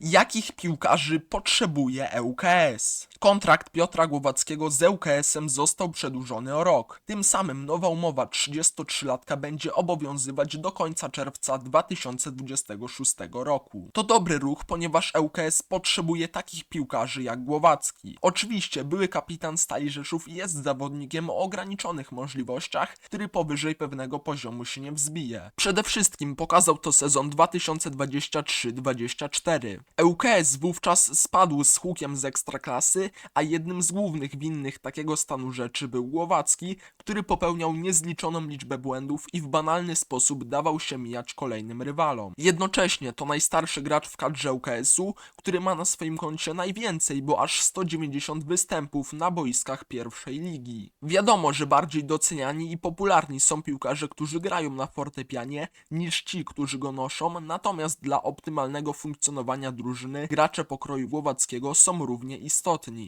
Jakich piłkarzy potrzebuje ŁKS? Kontrakt Piotra Głowackiego z ŁKS-em został przedłużony o rok. Tym samym nowa umowa 33-latka będzie obowiązywać do końca czerwca 2026 roku. To dobry ruch, ponieważ ŁKS potrzebuje takich piłkarzy jak Głowacki. Oczywiście były kapitan Stali Rzeszów jest zawodnikiem o ograniczonych możliwościach, który powyżej pewnego poziomu się nie wzbije. Przede wszystkim pokazał to sezon 2023-24. ŁKS wówczas spadł z hukiem z ekstraklasy, a jednym z głównych winnych takiego stanu rzeczy był Głowacki, który popełniał niezliczoną liczbę błędów i w banalny sposób dawał się mijać kolejnym rywalom. Jednocześnie to najstarszy gracz w kadrze ŁKS-u, który ma na swoim koncie najwięcej, bo aż 190 występów na boiskach pierwszej ligi. Wiadomo, że bardziej doceniani i popularni są piłkarze, którzy grają na fortepianie, niż ci, którzy go noszą, natomiast dla optymalnego funkcjonowania drużyny gracze pokroju Głowackiego są równie istotni.